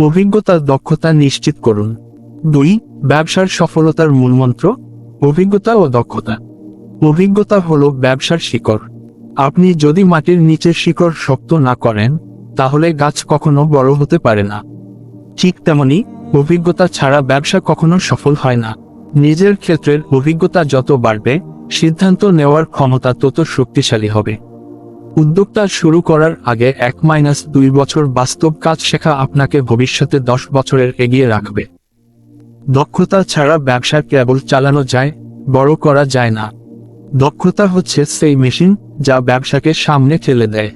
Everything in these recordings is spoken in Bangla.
অভিজ্ঞতা দক্ষতা নিশ্চিত করুন। দুই, ব্যবসার সফলতার মূলমন্ত্র অভিজ্ঞতা ও দক্ষতা। অভিজ্ঞতা হলো ব্যবসার শিকড়। আপনি যদি মাটির নিচের শিকড় শক্ত না করেন, তাহলে গাছ কখনো বড় হতে পারে না। ঠিক তেমনি, অভিজ্ঞতা ছাড়া ব্যবসা কখনো সফল হয় না। নিজের ক্ষেত্রের অভিজ্ঞতা যত বাড়বে সিদ্ধান্ত নেওয়ার ক্ষমতা তত শক্তিশালী হবে। উদ্যোক্তা শুরু করার আগে এক মাইনাস দুই বছর বাস্তব কাজ শেখা আপনাকে ভবিষ্যতে দশ বছরের এগিয়ে রাখবে। দক্ষতা ছাড়া ব্যবসা কেবল চালানো যায়, বড় করা যায় না। দক্ষতা হচ্ছে সেই মেশিন যা ব্যবসাকে সামনে ঠেলে দেয়।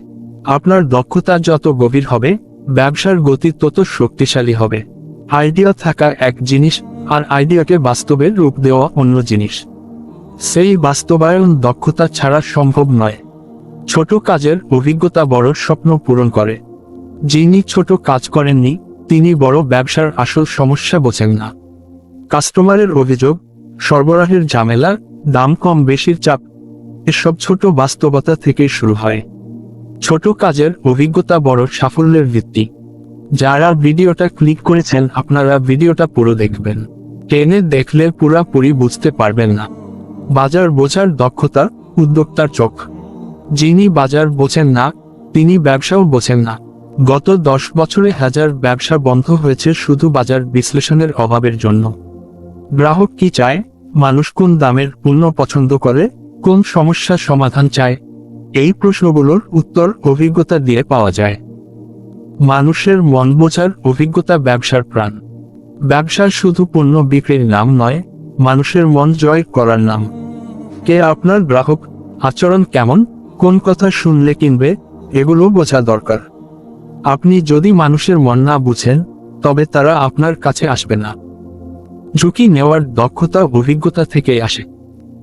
আপনার দক্ষতা যত গভীর হবে, ব্যবসার গতি তত শক্তিশালী হবে। আইডিয়া থাকা এক জিনিস আর আইডিয়াকে বাস্তবে রূপ দেওয়া অন্য জিনিস। সেই বাস্তবায়ন দক্ষতা ছাড়া সম্ভব নয়। ছোট কাজের অভিজ্ঞতা বড় স্বপ্ন পূরণ করে। যিনি ছোট কাজ করেননি, তিনি বড় ব্যবসার আসল সমস্যা বোঝেন না। কাস্টমারের অভিযোগ, সরবরাহের ঝামেলা, দাম কম বেশির চাপ, এসব ছোট বাস্তবতা থেকে শুরু হয়। ছোট কাজের অভিজ্ঞতা বড় সাফল্যের ভিত্তি। যারা ভিডিওটা ক্লিক করেছেন, আপনারা ভিডিওটা পুরো দেখবেন। টেনে দেখলে পুরাপুরি বুঝতে পারবেন না। বাজার বোঝার দক্ষতা, উদ্যোক্তার চোখ। যিনি বাজার বোঝেন না, তিনি ব্যবসাও বোঝেন না। গত দশ বছরে হাজার ব্যবসা বন্ধ হয়েছে শুধু বাজার বিশ্লেষণের অভাবের জন্য। গ্রাহক কি চায়? মানুষ কোন দামের পণ্য পছন্দ করে? কোন সমস্যার সমাধান চায়? এই প্রশ্নগুলোর উত্তর অভিজ্ঞতা দিয়ে পাওয়া যায়। মানুষের মন বোঝার অভিজ্ঞতা ব্যবসার প্রাণ। ব্যবসা শুধু পণ্য বিক্রির নাম নয়, মানুষের মন জয় করার নাম। কে আপনার গ্রাহক? আচরণ কেমন? কোন কথা শুনলে কিনবে? এগুলো বোঝা দরকার। আপনি যদি মানুষের মন না বুঝেন, তবে তারা আপনার কাছে আসবে না। ঝুঁকি নেওয়ার দক্ষতা অভিজ্ঞতা থেকে আসে।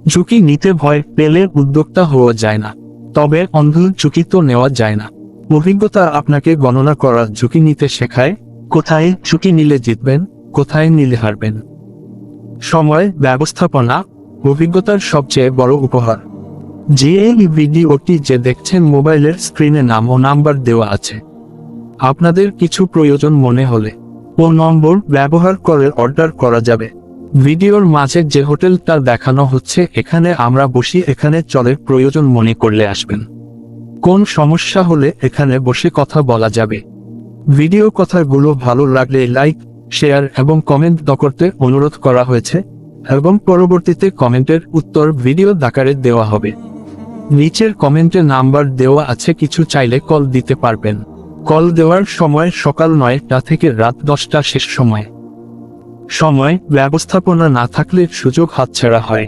ঝুঁকি নিতে ভয় পেলে উদ্যোক্তা হওয়া যায় না। তবে অন্ধ ঝুঁকি তো নেওয়া যায় না। অভিজ্ঞতা আপনাকে গণনা করার ঝুঁকি নিতে শেখায়, কোথায় ঝুঁকি নিলে জিতবেন, কোথায় নিলে হারবেন। সময়, ব্যবস্থাপনা অভিজ্ঞতার সবচেয়ে বড় উপহার। যে এই ভিডিওটি যে দেখছেন মোবাইলের স্ক্রিনে নাম ও নাম্বার দেওয়া আছে। আপনাদের কিছু প্রয়োজন মনে হলে ও নম্বর ব্যবহার করে অর্ডার করা যাবে। ভিডিওর মাঝে যে হোটেলটা দেখানো হচ্ছে, এখানে আমরা বসি, এখানে চলে প্রয়োজন মনে করলে আসবেন। কোন সমস্যা হলে এখানে বসে কথা বলা যাবে। ভিডিও কথাগুলো ভালো লাগলে লাইক, শেয়ার এবং কমেন্ট করতে অনুরোধ করা হয়েছে। এবং পরবর্তীতে কমেন্টের উত্তর ভিডিও দাকারে দেওয়া হবে। নিচের কমেন্টে নাম্বার দেওয়া আছে, কিছু চাইলে কল দিতে পারবেন। কল দেওয়ার সময় সকাল নয়টা থেকে রাত দশটা শেষ সময়। সময় ব্যবস্থাপনা না থাকলে সুযোগ হাতছাড়া হয়।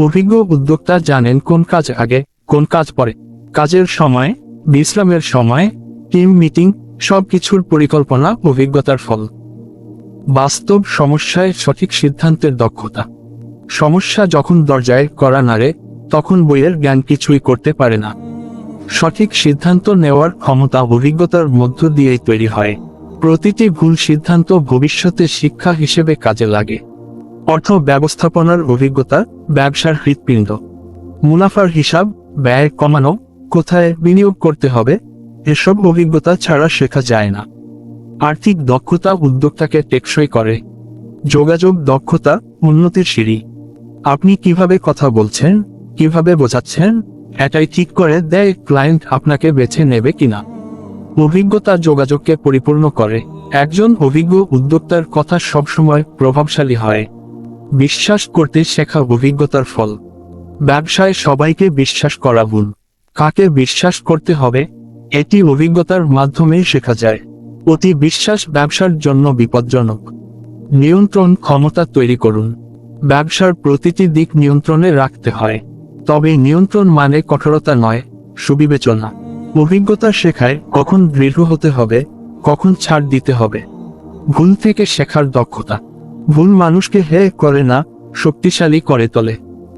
অভিজ্ঞ উদ্যোক্তা জানেন কোন কাজ আগে, কোন কাজ পরে। কাজের সময়, বিশ্রামের সময়, টিম মিটিং, সবকিছুর পরিকল্পনা, অভিজ্ঞতার ফল। বাস্তব সমস্যায় সঠিক সিদ্ধান্তের দক্ষতা। সমস্যা যখন দরজায় করা নাড়ে, তখন বইয়ের জ্ঞান কিছুই করতে পারে না। সঠিক সিদ্ধান্ত নেওয়ার ক্ষমতা অভিজ্ঞতার মধ্য দিয়েই তৈরি হয়। প্রতিটি ভুল সিদ্ধান্ত ভবিষ্যতে শিক্ষা হিসেবে কাজে লাগে। অর্থ ব্যবস্থাপনার অভিজ্ঞতা, ব্যবসার হৃৎপিণ্ড। মুনাফার হিসাব, ব্যয় কমানো, কোথায় বিনিয়োগ করতে হবে, এসব অভিজ্ঞতা ছাড়া শেখা যায় না। আর্থিক দক্ষতা উদ্যোক্তাকে টেকসই করে। যোগাযোগ দক্ষতা, উন্নতির সিঁড়ি। আপনি কীভাবে কথা বলছেন, কীভাবে বোঝাচ্ছেন, এটাই ঠিক করে দেয় ক্লায়েন্ট আপনাকে বেছে নেবে কিনা। অভিজ্ঞতা যোগাযোগকে পরিপূর্ণ করে। একজন অভিজ্ঞ উদ্যোক্তার কথা সবসময় প্রভাবশালী হয়। বিশ্বাস করতে শেখা অভিজ্ঞতার ফল। ব্যবসায় সবাইকে বিশ্বাস করা ভুল। কাকে বিশ্বাস করতে হবে, এটি অভিজ্ঞতার মাধ্যমে শেখা যায়। অতি বিশ্বাস ব্যবসার জন্য বিপজ্জনক। নিয়ন্ত্রণ ক্ষমতা তৈরি করুন। ব্যবসার প্রতিটি দিক নিয়ন্ত্রণে রাখতে হয়। তবে নিয়ন্ত্রণ মানে কঠোরতা নয়, সুবিবেচনা। অভিজ্ঞতা শেখায় কখন দৃঢ় হতে হবে, কখন ছাড় দিতে হবে। ভুল থেকে শেখার দক্ষতা। ভুল মানুষকে হে করে না, শক্তিশালী করে তোলে।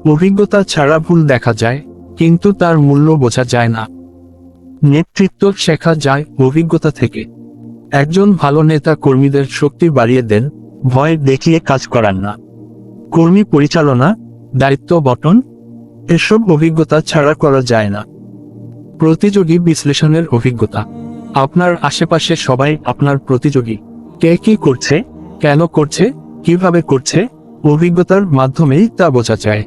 অভিজ্ঞতা ছাড়া ভুল দেখা যায়, কিন্তু তার মূল্য বোঝা যায় না। নেতৃত্ব শেখা যায় অভিজ্ঞতা থেকে। একজন ভালো নেতা কর্মীদের শক্তি বাড়িয়ে দেন, ভয় দেখিয়ে কাজ করান না। কর্মী পরিচালনা, দায়িত্ব বটন এসব অভিজ্ঞতা ছাড়া করা যায় না। প্রতিযোগী বিশ্লেষণের অভিজ্ঞতা। আপনার আশেপাশে সবাই আপনার প্রতিযোগী। কে কি করছে, কেন করছে, কীভাবে করছে, অভিজ্ঞতার মাধ্যমেই তা বোঝা যায়।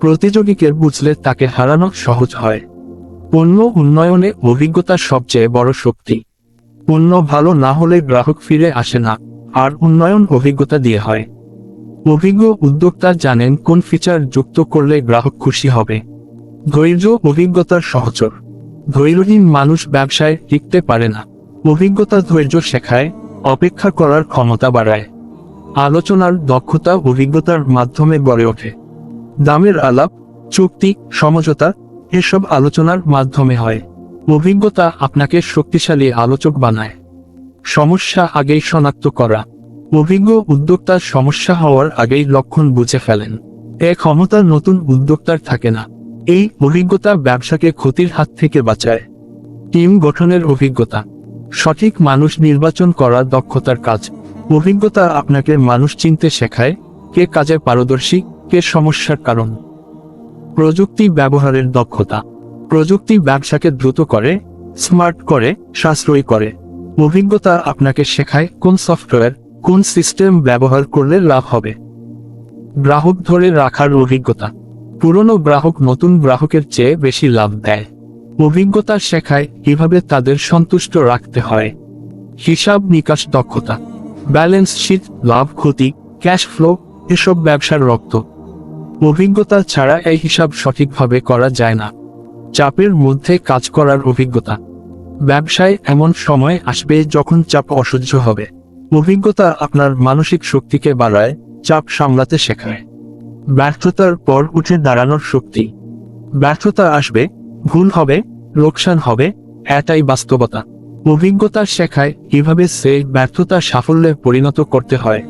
প্রতিযোগীকে বুঝলে তাকে হারানো সহজ হয়। পণ্য উন্নয়নে অভিজ্ঞতা সবচেয়ে বড় শক্তি। পণ্য ভালো না হলে গ্রাহক ফিরে আসে না, আর উন্নয়ন অভিজ্ঞতা দিয়ে হয়। অভিজ্ঞ উদ্যোক্তা জানেন কোন ফিচার যুক্ত করলে গ্রাহক খুশি হবে। ধৈর্য অভিজ্ঞতার সহচর। ধৈর্যহীন মানুষ ব্যবসায় টিকতে পারে না। অভিজ্ঞতা ধৈর্য শেখায়, অপেক্ষা করার ক্ষমতা বাড়ায়। আলোচনার দক্ষতা অভিজ্ঞতার মাধ্যমে গড়ে ওঠে। দামের আলাপ, চুক্তি, সমঝোতা, এসব আলোচনার মাধ্যমে হয়। অভিজ্ঞতা আপনাকে শক্তিশালী আলোচক বানায়। সমস্যা আগেই শনাক্ত করা। অভিজ্ঞ উদ্যোক্তার সমস্যা হওয়ার আগেই লক্ষণ বুঝে ফেলেন। এ ক্ষমতা নতুন উদ্যোক্তার থাকে না। এই অভিজ্ঞতা ব্যবসাকে ক্ষতির হাত থেকে বাঁচায়। টিম গঠনের অভিজ্ঞতা। সঠিক মানুষ নির্বাচন করা দক্ষতার কাজ। অভিজ্ঞতা আপনাকে মানুষ চিনতে শেখায় কে কাজে পারদর্শী, কে সমস্যার কারণ। প্রযুক্তি ব্যবহারের দক্ষতা। প্রযুক্তি ব্যবসাকে দ্রুত করে স্মার্ট করে, সাশ্রয়ী করে। অভিজ্ঞতা আপনাকে শেখায় কোন সফটওয়্যার কোন সিস্টেম ব্যবহার করলে লাভ হবে। গ্রাহক ধরে রাখার অভিজ্ঞতা। পুরনো গ্রাহক নতুন গ্রাহকের চেয়ে বেশি লাভ দেয়। অভিজ্ঞতা শেখায় কীভাবে তাদের সন্তুষ্ট রাখতে হয়। হিসাব নিকাশ দক্ষতা। ব্যালেন্স শিট লাভ ক্ষতি ক্যাশ ফ্লো এসব ব্যবসার রক্ত। অভিজ্ঞতা ছাড়া এই হিসাব সঠিকভাবে করা যায় না। চাপের মধ্যে কাজ করার অভিজ্ঞতা। ব্যবসায় এমন সময় আসবে যখন চাপ অসহ্য হবে। অভিজ্ঞতা আপনার মানসিক শক্তিকে বাড়ায়, চাপ সামলাতে শেখায়। ব্যর্থতার পর উঠে দাঁড়ানোর শক্তি। ব্যর্থতা আসবে, ভুল হবে, লোকসান হবে, এটাই বাস্তবতা। অভিজ্ঞতা শেখায় কীভাবে সে ব্যর্থতা সাফল্যে পরিণত করতে হয়।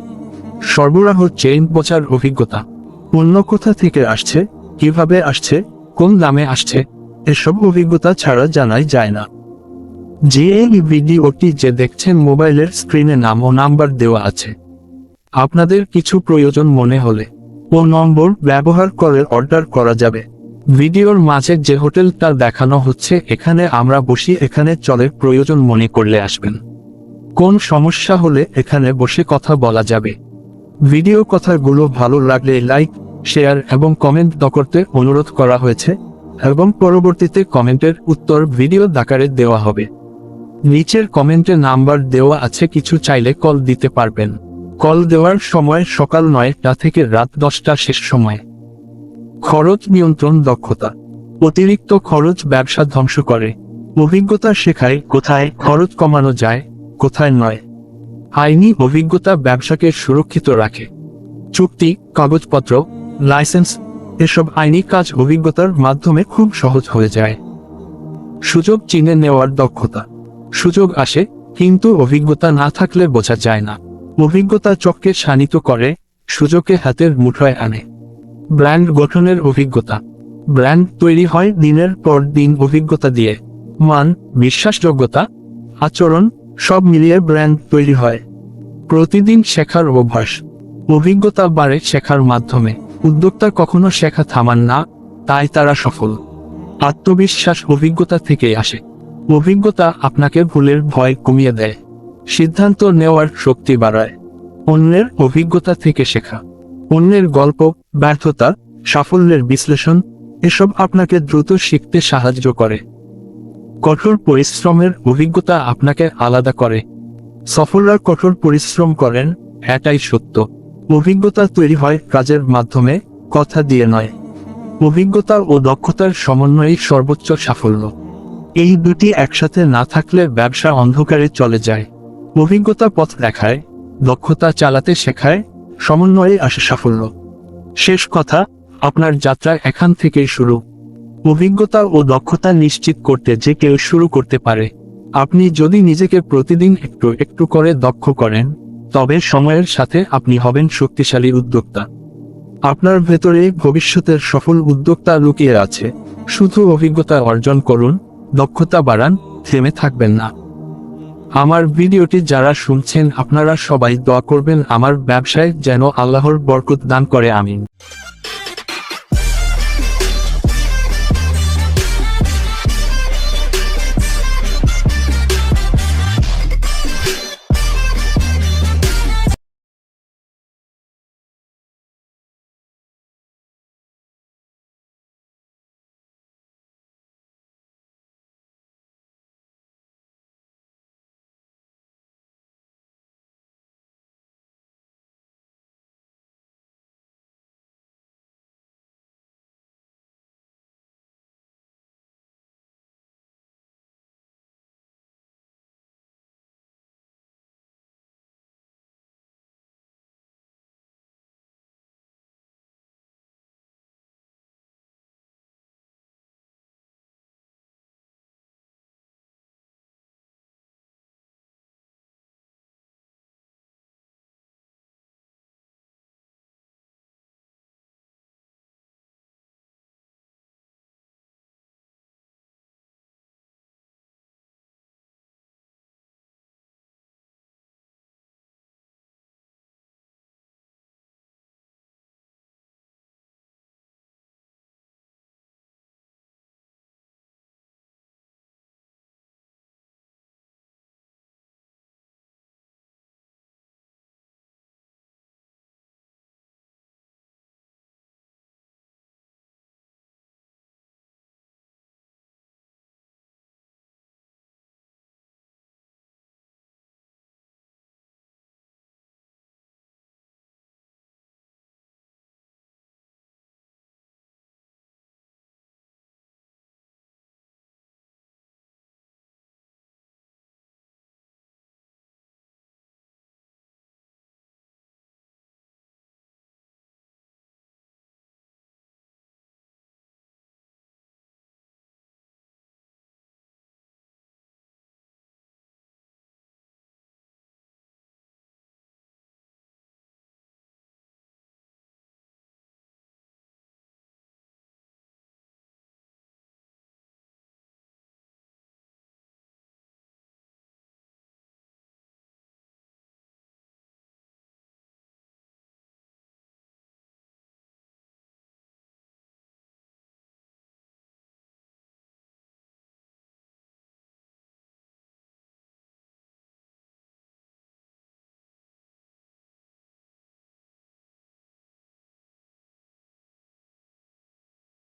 সর্বরাহ চেইন বোঝার অভিজ্ঞতা। অন্য কোথা থেকে আসছে, কীভাবে আসছে, কোন দামে আসছে এসব অভিজ্ঞতা ছাড়া জানাই যায় না। যে এই ভিডিওটি যে দেখছেন মোবাইলের স্ক্রিনে নাম ও নাম্বার দেওয়া আছে। আপনাদের কিছু প্রয়োজন মনে হলে ও নম্বর ব্যবহার করে অর্ডার করা যাবে। ভিডিওর মাঝে যে হোটেলটা দেখানো হচ্ছে, এখানে আমরা বসি এখানে চলে প্রয়োজন মনে করলে আসবেন। কোন সমস্যা হলে এখানে বসে কথা বলা যাবে। ভিডিও কথাগুলো ভালো লাগলে লাইক, শেয়ার এবং কমেন্ট করতে অনুরোধ করা হয়েছে। এবং পরবর্তীতে কমেন্টের উত্তর ভিডিও দাকারে দেওয়া হবে। নিচের কমেন্টে নাম্বার দেওয়া আছে, কিছু চাইলে কল দিতে পারবেন। কল দেওয়ার সময় সকাল নয়টা থেকে রাত দশটা শেষ সময়। খরচ নিয়ন্ত্রণ দক্ষতা। অতিরিক্ত খরচ ব্যবসা ধ্বংস করে। অভিজ্ঞতা শেখায় কোথায় খরচ কমানো যায়, কোথায় নয়। আইনি অভিজ্ঞতা ব্যবসাকে সুরক্ষিত রাখে। চুক্তি, কাগজপত্র, লাইসেন্স এসব আইনি কাজ অভিজ্ঞতার মাধ্যমে খুব সহজ হয়ে যায়। সুযোগ চিনে নেওয়ার দক্ষতা। সুযোগ আসে, কিন্তু অভিজ্ঞতা না থাকলে বোঝা যায় না। অভিজ্ঞতা চককে শানিত করে, সুযোগকে হাতের মুঠোয় আনে। ব্র্যান্ড গঠনের অভিজ্ঞতা। ব্র্যান্ড তৈরি হয় দিনের পর দিন অভিজ্ঞতা দিয়ে। মান, বিশ্বাসযোগ্যতা, আচরণ, সব মিলিয়ে ব্র্যান্ড তৈরি হয়। প্রতিদিন শেখার অভ্যাস। অভিজ্ঞতা বাড়ে শেখার মাধ্যমে। উদ্যোক্তা কখনো শেখা থামান না, তাই তারা সফল। আত্মবিশ্বাস অভিজ্ঞতা থেকে আসে। অভিজ্ঞতা আপনাকে ভুলের ভয় কমিয়ে দেয়। সিদ্ধান্ত নেওয়ার শক্তি বাড়ায়। অন্যের অভিজ্ঞতা থেকে শেখা। অন্যের গল্প, ব্যর্থতা, সাফল্যের বিশ্লেষণ, এসব আপনাকে দ্রুত শিখতে সাহায্য করে। কঠোর পরিশ্রমের অভিজ্ঞতা আপনাকে আলাদা করে। সফলরা কঠোর পরিশ্রম করেন, এটাই সত্য। অভিজ্ঞতা তৈরি হয় কাজের মাধ্যমে, কথা দিয়ে নয়। অভিজ্ঞতা ও দক্ষতার সমন্বয়ই সর্বোচ্চ সাফল্য। এই দুটি একসাথে না থাকলে ব্যবসা অন্ধকারে চলে যায়। অভিজ্ঞতা পথ দেখায়, দক্ষতা চালাতে শেখায়, সমন্বয়ে আসে সাফল্য। শেষ কথা, আপনার যাত্রা এখান থেকেই শুরু। অভিজ্ঞতা ও দক্ষতা নিশ্চিত করতে যে কেউ শুরু করতে পারে। আপনি যদি নিজেকে প্রতিদিন একটু একটু করে দক্ষ করেন তবে সময়ের সাথে আপনি হবেন শক্তিশালী উদ্যোক্তা। আপনার ভেতরে ভবিষ্যতের সফল উদ্যোক্তা লুকিয়ে আছে। শুধু অভিজ্ঞতা অর্জন করুন, দক্ষতা বাড়ান, থেমে থাকবেন না। আমার ভিডিওটি যারা শুনছেন, আপনারা সবাই দোয়া করবেন আমার ব্যবসায় যেন আল্লাহর বরকত দান করে, আমিন।